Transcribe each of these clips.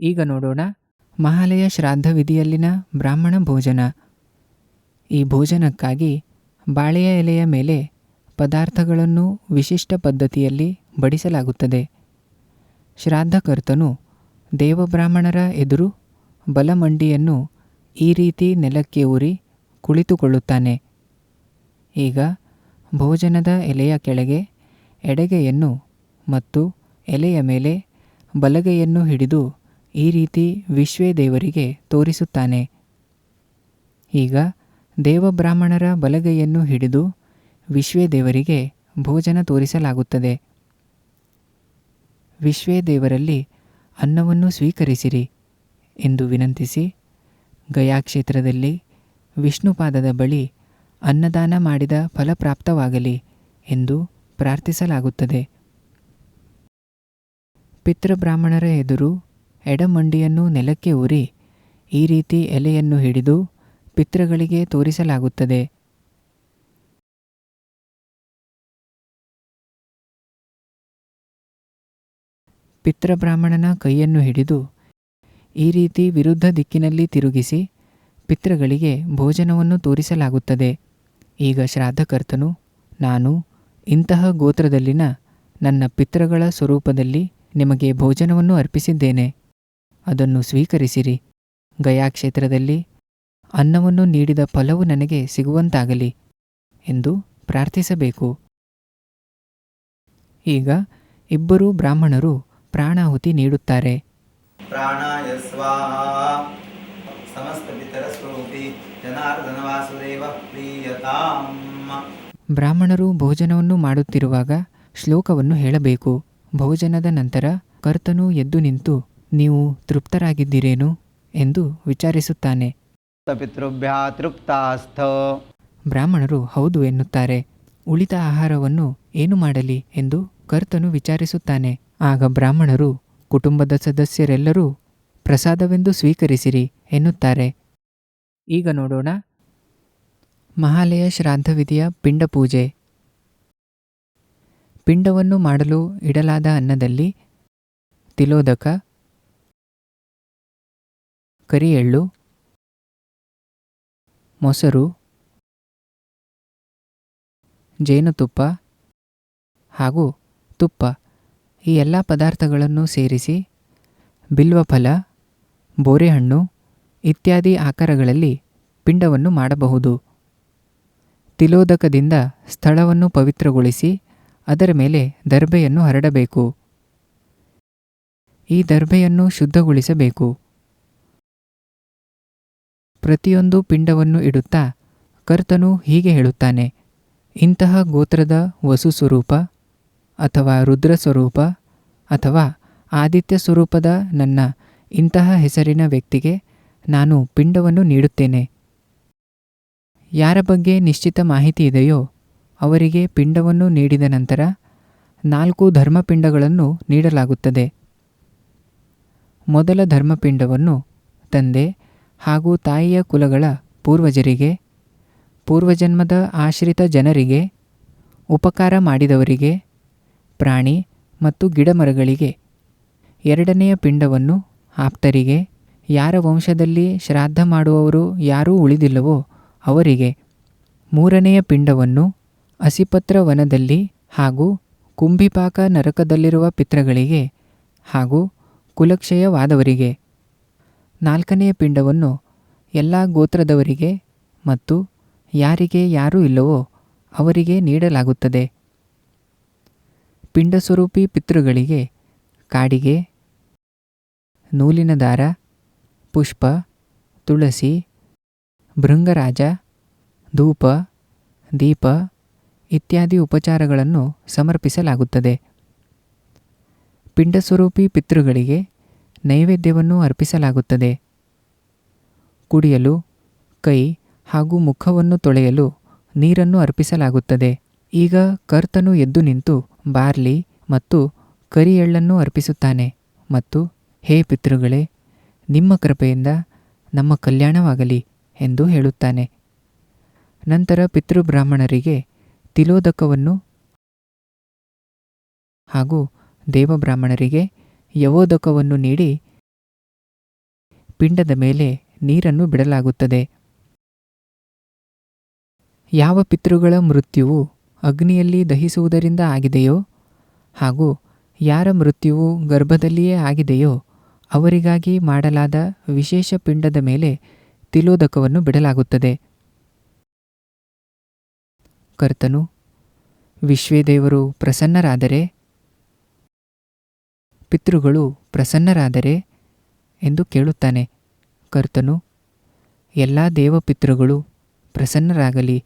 ಈಗ ನೋಡೋಣ. ಮಹಾಲಯ ಶ್ರಾದ್ದ ವಿಧಿಯಲ್ಲಿನ ಬ್ರಾಹ್ಮಣ ಭೋಜನ. ಈ ಭೋಜನಕ್ಕಾಗಿ ಬಾಳೆಯ ಎಲೆಯ ಮೇಲೆ ಪದಾರ್ಥಗಳನ್ನು ವಿಶಿಷ್ಟ ಪದ್ಧತಿಯಲ್ಲಿ ಬಡಿಸಲಾಗುತ್ತದೆ. ಶ್ರಾದ್ದಕರ್ತನು ದೇವಬ್ರಾಹ್ಮಣರ ಎದುರು ಬಲಮಂಡಿಯನ್ನು ಈ ರೀತಿ ನೆಲಕ್ಕೆ ಊರಿ ಕುಳಿತುಕೊಳ್ಳುತ್ತಾನೆ. ಈಗ ಭೋಜನದ ಎಲೆಯ ಕೆಳಗೆ ಎಡಗೆಯನ್ನು ಮತ್ತು ಎಲೆಯ ಮೇಲೆ ಬಲಗೆಯನ್ನು ಹಿಡಿದು ಈ ರೀತಿ ವಿಶ್ವೇ ದೇವರಿಗೆ ತೋರಿಸುತ್ತಾನೆ. ಈಗ ದೇವಬ್ರಾಹ್ಮಣರ ಬಲಗೈಯನ್ನು ಹಿಡಿದು ವಿಶ್ವೇ ದೇವರಿಗೆ ಭೋಜನ ತೋರಿಸಲಾಗುತ್ತದೆ. ವಿಶ್ವೇ ದೇವರಲ್ಲಿ ಅನ್ನವನ್ನು ಸ್ವೀಕರಿಸಿರಿ ಎಂದು ವಿನಂತಿಸಿ ಗಯಾಕ್ಷೇತ್ರದಲ್ಲಿ ವಿಷ್ಣುಪಾದದ ಬಳಿ ಅನ್ನದಾನ ಮಾಡಿದ ಫಲಪ್ರಾಪ್ತವಾಗಲಿ ಎಂದು ಪ್ರಾರ್ಥಿಸಲಾಗುತ್ತದೆ. ಪಿತೃಬ್ರಾಹ್ಮಣರ ಎದುರು ಎಡಮಂಡಿಯನ್ನು ನೆಲಕ್ಕೆ ಊರಿ ಈ ರೀತಿ ಎಲೆಯನ್ನು ಹಿಡಿದು ಪಿತೃಗಳಿಗೆ ತೋರಿಸಲಾಗುತ್ತದೆ. ಪಿತೃಬ್ರಾಹ್ಮಣನ ಕೈಯನ್ನು ಹಿಡಿದು ಈ ರೀತಿ ವಿರುದ್ಧ ದಿಕ್ಕಿನಲ್ಲಿ ತಿರುಗಿಸಿ ಪಿತೃಗಳಿಗೆ ಭೋಜನವನ್ನು ತೋರಿಸಲಾಗುತ್ತದೆ. ಈಗ ಶ್ರಾದ್ದಕರ್ತನು, ನಾನು ಇಂತಹ ಗೋತ್ರದಲ್ಲಿನ ನನ್ನ ಪಿತೃಗಳ ಸ್ವರೂಪದಲ್ಲಿ ನಿಮಗೆ ಭೋಜನವನ್ನು ಅರ್ಪಿಸಿದ್ದೇನೆ. ಅದನ್ನು ಸ್ವೀಕರಿಸಿರಿ. ಗಯಾ ಕ್ಷೇತ್ರದಲ್ಲಿ ಅನ್ನವನ್ನು ನೀಡಿದ ಫಲವು ನನಗೆ ಸಿಗುವಂತಾಗಲಿ ಎಂದು ಪ್ರಾರ್ಥಿಸಬೇಕು. ಈಗ ಇಬ್ಬರು ಬ್ರಾಹ್ಮಣರು ಪ್ರಾಣಾಹುತಿ ನೀಡುತ್ತಾರೆ. ಪ್ರಾಣಾಯ ಸ್ವಾಹ. ಸಮಸ್ತ ಪಿತರ ಸ್ವರೂಪಿ ಜನಾರ್ದನ ವಾಸುದೇವ ಪ್ರೀಯತಾಂ. ಬ್ರಾಹ್ಮಣರು ಭೋಜನವನ್ನು ಮಾಡುತ್ತಿರುವಾಗ ಶ್ಲೋಕವನ್ನು ಹೇಳಬೇಕು. ಭೋಜನದ ನಂತರ ಕರ್ತನು ಎದ್ದು ನಿಂತು ನೀವು ತೃಪ್ತರಾಗಿದ್ದೀರೇನು ಎಂದು ವಿಚಾರಿಸುತ್ತಾನೆ. ಪಿತೃಭ್ಯ ತೃಪ್ತಾಸ್ಥ. ಬ್ರಾಹ್ಮಣರು ಹೌದು ಎನ್ನುತ್ತಾರೆ. ಉಳಿದ ಆಹಾರವನ್ನು ಏನು ಮಾಡಲಿ ಎಂದು ಕರ್ತನು ವಿಚಾರಿಸುತ್ತಾನೆ. ಆಗ ಬ್ರಾಹ್ಮಣರು ಕುಟುಂಬದ ಸದಸ್ಯರೆಲ್ಲರೂ ಪ್ರಸಾದವೆಂದು ಸ್ವೀಕರಿಸಿರಿ ಎನ್ನುತ್ತಾರೆ. ಈಗ ನೋಡೋಣ. ಮಹಾಲಯ ಶ್ರಾದ್ದವಿಧಿಯ ಪಿಂಡ ಪೂಜೆ. ಪಿಂಡವನ್ನು ಮಾಡಲು ಇಡಲಾದ ಅನ್ನದಲ್ಲಿ ತಿಲೋದಕ ಕರಿ ಎಳ್ಳು ಮೊಸರು, ಜೇನುತುಪ್ಪ ಹಾಗೂ ತುಪ್ಪ. ಈ ಎಲ್ಲ ಪದಾರ್ಥಗಳನ್ನು ಸೇರಿಸಿ ಬಿಲ್ವಫಲ, ಬೋರೆಹಣ್ಣು ಇತ್ಯಾದಿ ಆಕಾರಗಳಲ್ಲಿ ಪಿಂಡವನ್ನು ಮಾಡಬಹುದು. ತಿಲೋದಕದಿಂದ ಸ್ಥಳವನ್ನು ಪವಿತ್ರಗೊಳಿಸಿ ಅದರ ಮೇಲೆ ದರ್ಬೆಯನ್ನು ಹರಡಬೇಕು. ಈ ದರ್ಬೆಯನ್ನು ಶುದ್ಧಗೊಳಿಸಬೇಕು. ಪ್ರತಿಯೊಂದು ಪಿಂಡವನ್ನು ಇಡುತ್ತಾ ಕರ್ತನು ಹೀಗೆ ಹೇಳುತ್ತಾನೆ, ಇಂತಹ ಗೋತ್ರದ ವಸು ಸ್ವರೂಪ ಅಥವಾ ರುದ್ರ ಸ್ವರೂಪ ಅಥವಾ ಆದಿತ್ಯ ಸ್ವರೂಪದ ನನ್ನ ಇಂತಹ ಹೆಸರಿನ ವ್ಯಕ್ತಿಗೆ ನಾನು ಪಿಂಡವನ್ನು ನೀಡುತ್ತೇನೆ. ಯಾರ ಬಗ್ಗೆ ನಿಶ್ಚಿತ ಮಾಹಿತಿ ಇದೆಯೋ ಅವರಿಗೆ ಪಿಂಡವನ್ನು ನೀಡಿದ ನಂತರ ನಾಲ್ಕು ಧರ್ಮಪಿಂಡಗಳನ್ನು ನೀಡಲಾಗುತ್ತದೆ. ಮೊದಲ ಧರ್ಮಪಿಂಡವನ್ನು ತಂದೆ ಹಾಗೂ ತಾಯಿಯ ಕುಲಗಳ ಪೂರ್ವಜರಿಗೆ, ಪೂರ್ವಜನ್ಮದ ಆಶ್ರಿತ ಜನರಿಗೆ, ಉಪಕಾರ ಮಾಡಿದವರಿಗೆ, ಪ್ರಾಣಿ ಮತ್ತು ಗಿಡಮರಗಳಿಗೆ, ಎರಡನೆಯ ಪಿಂಡವನ್ನು ಆಪ್ತರಿಗೆ, ಯಾರ ವಂಶದಲ್ಲಿ ಶ್ರಾದ್ದ ಮಾಡುವವರು ಯಾರೂ ಉಳಿದಿಲ್ಲವೋ ಅವರಿಗೆ, ಮೂರನೆಯ ಪಿಂಡವನ್ನು ಅಸಿಪತ್ರ ವನದಲ್ಲಿ ಹಾಗೂ ಕುಂಭಿಪಾಕ ನರಕದಲ್ಲಿರುವ ಪಿತೃಗಳಿಗೆ ಹಾಗೂ ಕುಲಕ್ಷಯವಾದವರಿಗೆ. ನಾಲ್ಕನೆಯ ಪಿಂಡವನ್ನು ಎಲ್ಲ ಗೋತ್ರದವರಿಗೆ ಮತ್ತು ಯಾರಿಗೆ ಯಾರು ಇಲ್ಲವೋ ಅವರಿಗೆ ನೀಡಲಾಗುತ್ತದೆ. ಪಿಂಡಸ್ವರೂಪಿ ಪಿತೃಗಳಿಗೆ ಕಾಡಿಗೆ ನೂಲಿನ ದಾರ ಪುಷ್ಪ, ತುಳಸಿ, ಭೃಂಗರಾಜ, ಧೂಪ, ದೀಪ ಇತ್ಯಾದಿ ಉಪಚಾರಗಳನ್ನು ಸಮರ್ಪಿಸಲಾಗುತ್ತದೆ. ಪಿಂಡಸ್ವರೂಪಿ ಪಿತೃಗಳಿಗೆ ನೈವೇದ್ಯವನ್ನು ಅರ್ಪಿಸಲಾಗುತ್ತದೆ. ಕುಡಿಯಲು ಕೈ ಹಾಗೂ ಮುಖವನ್ನು ತೊಳೆಯಲು ನೀರನ್ನು ಅರ್ಪಿಸಲಾಗುತ್ತದೆ. ಈಗ ಕರ್ತನು ಎದ್ದು ನಿಂತು ಬಾರ್ಲಿ ಮತ್ತು ಕರಿ ಎಳ್ಳನ್ನು ಅರ್ಪಿಸುತ್ತಾನೆ ಮತ್ತು, ಹೇ ಪಿತೃಗಳೇ, ನಿಮ್ಮ ಕೃಪೆಯಿಂದ ನಮ್ಮ ಕಲ್ಯಾಣವಾಗಲಿ ಎಂದು ಹೇಳುತ್ತಾನೆ. ನಂತರ ಪಿತೃಬ್ರಾಹ್ಮಣರಿಗೆ ತಿಲೋದಕವನ್ನು ಹಾಗೂ ದೇವಬ್ರಾಹ್ಮಣರಿಗೆ ಯವೋದಕವನ್ನು ನೀಡಿ ಪಿಂಡದ ಮೇಲೆ ನೀರನ್ನು ಬಿಡಲಾಗುತ್ತದೆ. ಯಾವ ಪಿತೃಗಳ ಮೃತ್ಯುವು ಅಗ್ನಿಯಲ್ಲಿ ದಹಿಸುವುದರಿಂದ ಆಗಿದೆಯೋ ಹಾಗೂ ಯಾರ ಮೃತ್ಯುವು ಗರ್ಭದಲ್ಲಿಯೇ ಆಗಿದೆಯೋ ಅವರಿಗಾಗಿ ಮಾಡಲಾದ ವಿಶೇಷ ಪಿಂಡದ ಮೇಲೆ ತಿಲೋದಕವನ್ನು ಬಿಡಲಾಗುತ್ತದೆ. ಕರ್ತನು ವಿಶ್ವೇದೇವರು ಪ್ರಸನ್ನರಾದರೆ ಪಿತೃಗಳು ಪ್ರಸನ್ನರಾದರೆ ಎಂದು ಕೇಳುತ್ತಾನೆ. ಕರ್ತನು, ಎಲ್ಲ ದೇವಪಿತೃಗಳು ಪ್ರಸನ್ನರಾಗಲಿ,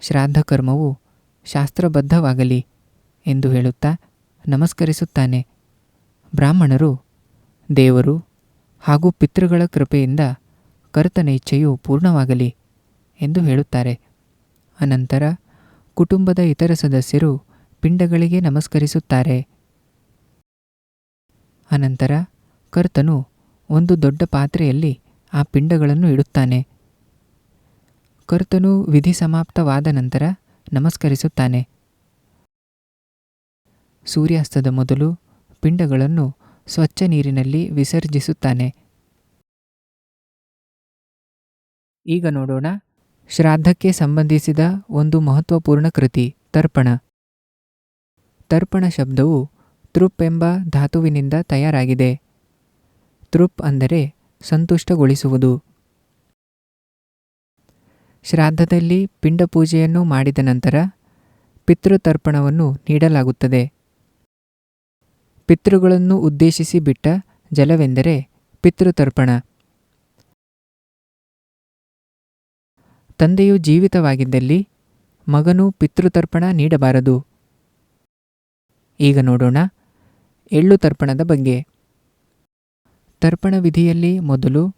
ಶ್ರಾದ್ದಕರ್ಮವು ಶಾಸ್ತ್ರಬದ್ಧವಾಗಲಿ ಎಂದು ಹೇಳುತ್ತಾ ನಮಸ್ಕರಿಸುತ್ತಾನೆ. ಬ್ರಾಹ್ಮಣರು, ದೇವರು ಹಾಗೂ ಪಿತೃಗಳ ಕೃಪೆಯಿಂದ ಕರ್ತನ ಇಚ್ಛೆಯು ಪೂರ್ಣವಾಗಲಿ ಎಂದು ಹೇಳುತ್ತಾರೆ. ಅನಂತರ ಕುಟುಂಬದ ಇತರ ಸದಸ್ಯರು ಪಿಂಡಗಳಿಗೆ ನಮಸ್ಕರಿಸುತ್ತಾರೆ. ಅನಂತರ ಕರ್ತನು ಒಂದು ದೊಡ್ಡ ಪಾತ್ರೆಯಲ್ಲಿ ಆ ಪಿಂಡಗಳನ್ನು ಇಡುತ್ತಾನೆ. ಕರ್ತನು ವಿಧಿ ಸಮಾಪ್ತವಾದ ನಂತರ ನಮಸ್ಕರಿಸುತ್ತಾನೆ. ಸೂರ್ಯಾಸ್ತದ ಮೊದಲು ಪಿಂಡಗಳನ್ನು ಸ್ವಚ್ಛ ನೀರಿನಲ್ಲಿ ವಿಸರ್ಜಿಸುತ್ತಾನೆ. ಈಗ ನೋಡೋಣ ಶ್ರಾದ್ದಕ್ಕೆ ಸಂಬಂಧಿಸಿದ ಒಂದು ಮಹತ್ವಪೂರ್ಣ ಕೃತಿ, ತರ್ಪಣ. ತರ್ಪಣ ಶಬ್ದವು ತೃಪ್ ಎಂಬ ಧಾತುವಿನಿಂದ ತಯಾರಾಗಿದೆ. ತೃಪ್ ಅಂದರೆ ಸಂತುಷ್ಟಗೊಳಿಸುವುದು. ಶ್ರಾದ್ದದಲ್ಲಿ ಪಿಂಡಪೂಜೆಯನ್ನು ಮಾಡಿದ ನಂತರ ಪಿತೃತರ್ಪಣವನ್ನು ನೀಡಲಾಗುತ್ತದೆ. ಪಿತೃಗಳನ್ನು ಉದ್ದೇಶಿಸಿ ಬಿಟ್ಟ ಜಲವೆಂದರೆ ಪಿತೃತರ್ಪಣ. ತಂದೆಯು ಜೀವಿತವಾಗಿದ್ದಲ್ಲಿ ಮಗನು ಪಿತೃತರ್ಪಣ ನೀಡಬಾರದು. ಈಗ ನೋಡೋಣ. ಎಳ್ಳು ತರ್ಪಣದ ಬಗ್ಗೆ. ತರ್ಪಣ ವಿಧಿಯಲ್ಲಿ ಮೊದಲು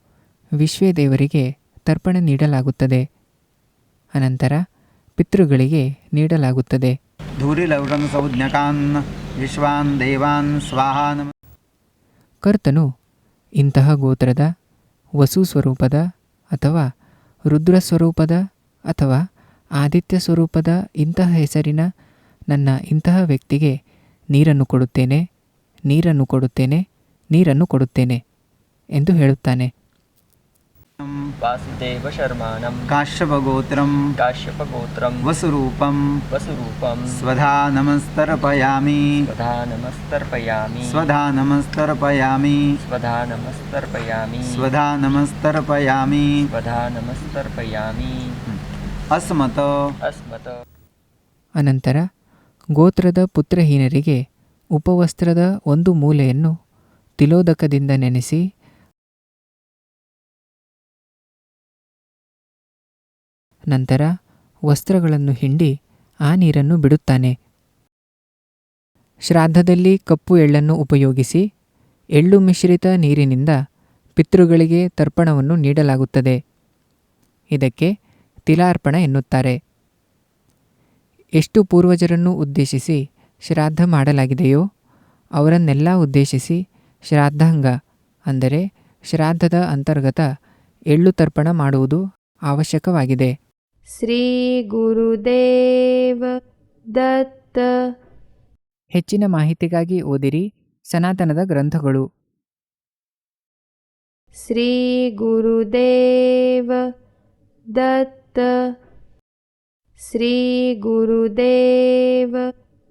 ವಿಶ್ವೇದೇವರಿಗೆ ತರ್ಪಣ ನೀಡಲಾಗುತ್ತದೆ. ಅನಂತರ ಪಿತೃಗಳಿಗೆ ನೀಡಲಾಗುತ್ತದೆ. ವಿಶ್ವಾನ್ ದೇವಾನ್ ಸ್ವಾಹಾನ. ಕರ್ತನು ಇಂತಹ ಗೋತ್ರದ ವಸು ಸ್ವರೂಪದ ಅಥವಾ ರುದ್ರ ಸ್ವರೂಪದ ಅಥವಾ ಆದಿತ್ಯ ಸ್ವರೂಪದ ಇಂತಹ ಹೆಸರಿನ ನನ್ನ ಇಂತಹ ವ್ಯಕ್ತಿಗೆ ನೀರನ್ನು ಕೊಡುತ್ತೇನೆ. ನೀರನ್ನು ಕೊಡುತ್ತೇನೆ ನೀರನ್ನು ಕೊಡುತ್ತೇನೆ ಎಂದು ಹೇಳುತ್ತಾನೆ. ವಾಸುದೇವ ಶರ್ಮಾನಂ. ಕಾಶ್ಯಪ ಗೋತ್ರಂ ಕಾಶ್ಯಪ ಗೋತ್ರಂ ವಸುರೂಪಂ. ವಸುರೂಪಂ. ಸ್ವಧಾ ನಮಸ್ತರ್ಪಯಾಮಿ. ಸ್ವಧಾ ನಮಸ್ತರ್ಪಯಾಮಿ. ಸ್ವಧಾ ನಮಸ್ತರ್ಪಯಾಮಿ. ಸ್ವಧಾ ನಮಸ್ತರ್ಪಯಾಮಿ. ಸ್ವಧಾ ನಮಸ್ತರ್ಪಯಾಮಿ. ಸ್ವಧಾ ನಮಸ್ತರ್ಪಯಾಮಿ. ಅಸ್ಮತ. ಅಸ್ಮತ. ಅನಂತರ ಗೋತ್ರದ ಪುತ್ರಹೀನರಿಗೆ ಉಪವಸ್ತ್ರದ ಒಂದು ಮೂಲೆಯನ್ನು ತಿಲೋದಕದಿಂದ ನೆನೆಸಿ ನಂತರ ವಸ್ತ್ರಗಳನ್ನು ಹಿಂಡಿ ಆ ನೀರನ್ನು ಬಿಡುತ್ತಾನೆ. ಶ್ರಾದ್ದದಲ್ಲಿ ಕಪ್ಪು ಎಳ್ಳನ್ನು ಉಪಯೋಗಿಸಿ ಎಳ್ಳು ಮಿಶ್ರಿತ ನೀರಿನಿಂದ ಪಿತೃಗಳಿಗೆ ತರ್ಪಣವನ್ನು ನೀಡಲಾಗುತ್ತದೆ. ಇದಕ್ಕೆ ತಿಲಾರ್ಪಣ ಎನ್ನುತ್ತಾರೆ. ಎಷ್ಟು ಪೂರ್ವಜರನ್ನು ಉದ್ದೇಶಿಸಿ ಶ್ರಾದ್ದ ಮಾಡಲಾಗಿದೆಯೋ ಅವರನ್ನೆಲ್ಲ ಉದ್ದೇಶಿಸಿ ಶ್ರಾದ್ದಾಂಗ ಅಂದರೆ ಶ್ರಾದ್ದದ ಅಂತರ್ಗತ ಎಳ್ಳು ತರ್ಪಣ ಮಾಡುವುದು ಅವಶ್ಯಕವಾಗಿದೆ. ಶ್ರೀ ಗುರುದೇವ ದತ್ತ. ಹೆಚ್ಚಿನ ಮಾಹಿತಿಗಾಗಿ ಓದಿರಿ ಸನಾತನದ ಗ್ರಂಥಗಳು. ಶ್ರೀ ಗುರುದೇವ ದತ್ತ. ಶ್ರೀ ಗುರುದೇವ